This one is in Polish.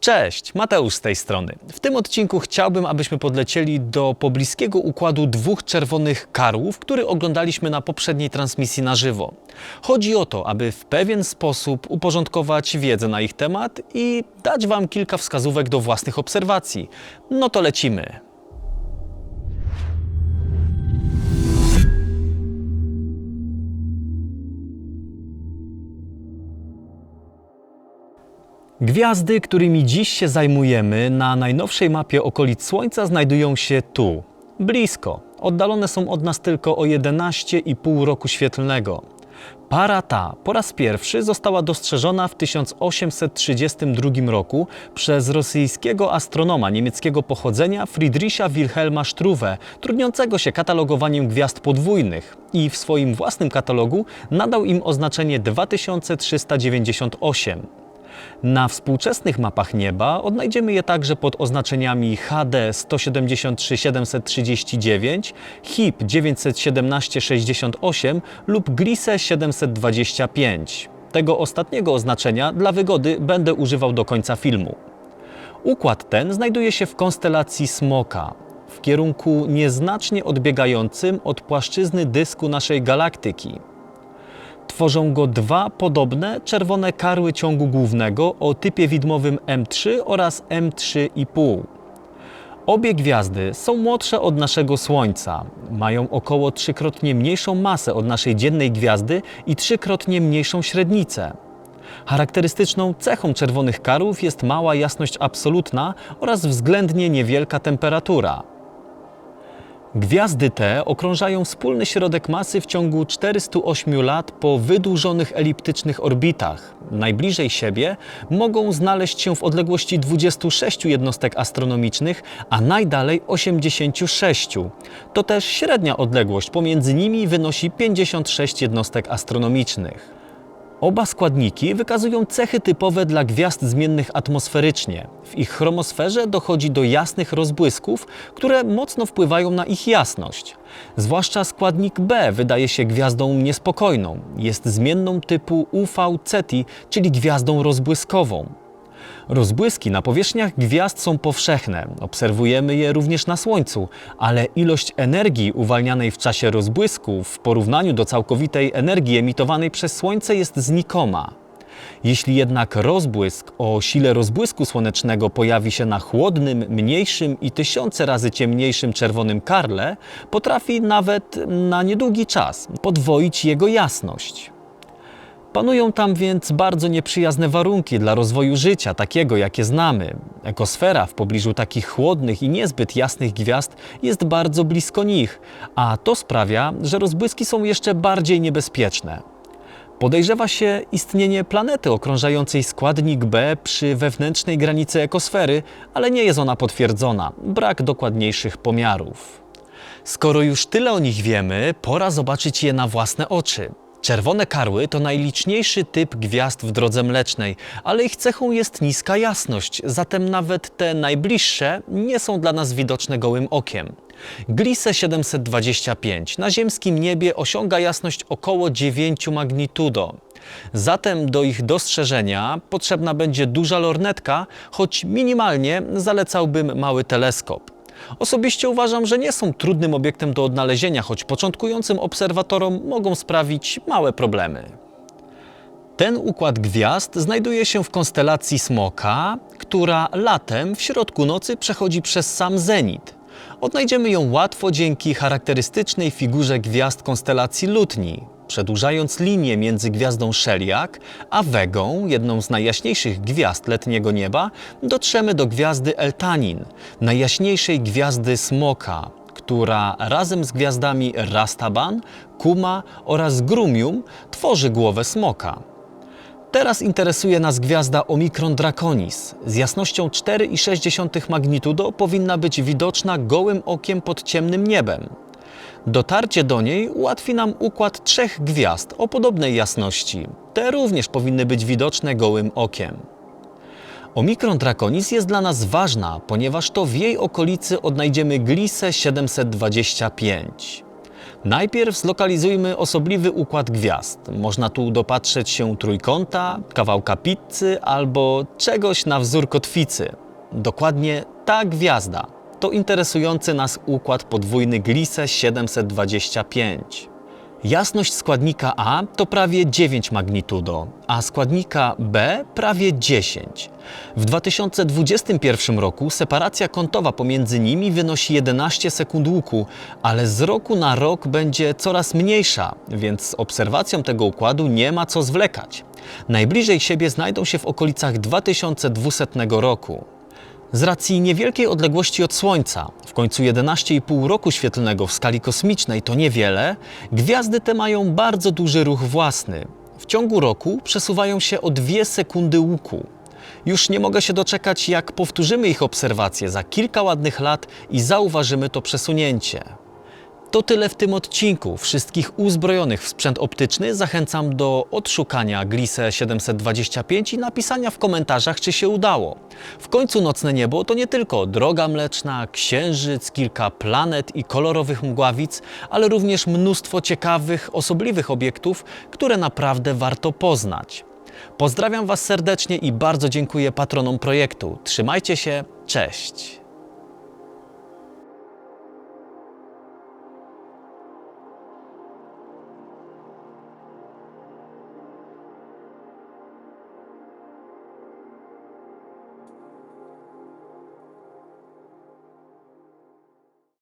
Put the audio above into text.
Cześć, Mateusz z tej strony. W tym odcinku chciałbym, abyśmy podlecieli do pobliskiego układu dwóch czerwonych karłów, który oglądaliśmy na poprzedniej transmisji na żywo. Chodzi o to, aby w pewien sposób uporządkować wiedzę na ich temat i dać Wam kilka wskazówek do własnych obserwacji. No to lecimy. Gwiazdy, którymi dziś się zajmujemy, na najnowszej mapie okolic Słońca znajdują się tu, blisko. Oddalone są od nas tylko o 11,5 roku świetlnego. Para ta po raz pierwszy została dostrzeżona w 1832 roku przez rosyjskiego astronoma niemieckiego pochodzenia Friedricha Wilhelma Struve, trudniącego się katalogowaniem gwiazd podwójnych i w swoim własnym katalogu nadał im oznaczenie 2398. Na współczesnych mapach nieba odnajdziemy je także pod oznaczeniami HD 173739, HIP 91768 lub GLISE 725. Tego ostatniego oznaczenia dla wygody będę używał do końca filmu. Układ ten znajduje się w konstelacji Smoka, w kierunku nieznacznie odbiegającym od płaszczyzny dysku naszej galaktyki. Tworzą go dwa podobne czerwone karły ciągu głównego o typie widmowym M3 oraz M3,5. Obie gwiazdy są młodsze od naszego Słońca. Mają około trzykrotnie mniejszą masę od naszej dziennej gwiazdy i trzykrotnie mniejszą średnicę. Charakterystyczną cechą czerwonych karłów jest mała jasność absolutna oraz względnie niewielka temperatura. Gwiazdy te okrążają wspólny środek masy w ciągu 408 lat po wydłużonych eliptycznych orbitach. Najbliżej siebie mogą znaleźć się w odległości 26 jednostek astronomicznych, a najdalej 86. To też średnia odległość pomiędzy nimi wynosi 56 jednostek astronomicznych. Oba składniki wykazują cechy typowe dla gwiazd zmiennych atmosferycznie. W ich chromosferze dochodzi do jasnych rozbłysków, które mocno wpływają na ich jasność. Zwłaszcza składnik B wydaje się gwiazdą niespokojną. Jest zmienną typu UV Ceti, czyli gwiazdą rozbłyskową. Rozbłyski na powierzchniach gwiazd są powszechne, obserwujemy je również na Słońcu, ale ilość energii uwalnianej w czasie rozbłysku w porównaniu do całkowitej energii emitowanej przez Słońce jest znikoma. Jeśli jednak rozbłysk o sile rozbłysku słonecznego pojawi się na chłodnym, mniejszym i tysiące razy ciemniejszym czerwonym karle, potrafi nawet na niedługi czas podwoić jego jasność. Panują tam więc bardzo nieprzyjazne warunki dla rozwoju życia, takiego jakie znamy. Ekosfera w pobliżu takich chłodnych i niezbyt jasnych gwiazd jest bardzo blisko nich, a to sprawia, że rozbłyski są jeszcze bardziej niebezpieczne. Podejrzewa się istnienie planety okrążającej składnik B przy wewnętrznej granicy ekosfery, ale nie jest ona potwierdzona. Brak dokładniejszych pomiarów. Skoro już tyle o nich wiemy, pora zobaczyć je na własne oczy. Czerwone karły to najliczniejszy typ gwiazd w drodze mlecznej, ale ich cechą jest niska jasność, zatem nawet te najbliższe nie są dla nas widoczne gołym okiem. Gliese 725 na ziemskim niebie osiąga jasność około 9 magnitudo. Zatem do ich dostrzeżenia potrzebna będzie duża lornetka, choć minimalnie zalecałbym mały teleskop. Osobiście uważam, że nie są trudnym obiektem do odnalezienia, choć początkującym obserwatorom mogą sprawić małe problemy. Ten układ gwiazd znajduje się w konstelacji Smoka, która latem w środku nocy przechodzi przez sam zenit. Odnajdziemy ją łatwo dzięki charakterystycznej figurze gwiazd konstelacji Lutni, przedłużając linię między gwiazdą Szeliak a Wegą, jedną z najjaśniejszych gwiazd letniego nieba, dotrzemy do gwiazdy Eltanin, najjaśniejszej gwiazdy Smoka, która razem z gwiazdami Rastaban, Kuma oraz Grumium tworzy głowę smoka. Teraz interesuje nas gwiazda Omikron Draconis. Z jasnością 4,6 magnitudo powinna być widoczna gołym okiem pod ciemnym niebem. Dotarcie do niej ułatwi nam układ trzech gwiazd o podobnej jasności. Te również powinny być widoczne gołym okiem. Omikron Draconis jest dla nas ważna, ponieważ to w jej okolicy odnajdziemy Gliese 725. Najpierw zlokalizujmy osobliwy układ gwiazd. Można tu dopatrzeć się trójkąta, kawałka pizzy albo czegoś na wzór kotwicy. Dokładnie ta gwiazda to interesujący nas układ podwójny Gliese 725. Jasność składnika A to prawie 9 magnitudo, a składnika B prawie 10. W 2021 roku separacja kątowa pomiędzy nimi wynosi 11 sekund łuku, ale z roku na rok będzie coraz mniejsza, więc z obserwacją tego układu nie ma co zwlekać. Najbliżej siebie znajdą się w okolicach 2200 roku. Z racji niewielkiej odległości od Słońca, w końcu 11,5 roku świetlnego w skali kosmicznej to niewiele, gwiazdy te mają bardzo duży ruch własny. W ciągu roku przesuwają się o 2 sekundy łuku. Już nie mogę się doczekać, jak powtórzymy ich obserwacje za kilka ładnych lat i zauważymy to przesunięcie. To tyle w tym odcinku. Wszystkich uzbrojonych w sprzęt optyczny zachęcam do odszukania Gliese 725 i napisania w komentarzach, czy się udało. W końcu nocne niebo to nie tylko droga mleczna, księżyc, kilka planet i kolorowych mgławic, ale również mnóstwo ciekawych, osobliwych obiektów, które naprawdę warto poznać. Pozdrawiam Was serdecznie i bardzo dziękuję patronom projektu. Trzymajcie się, cześć!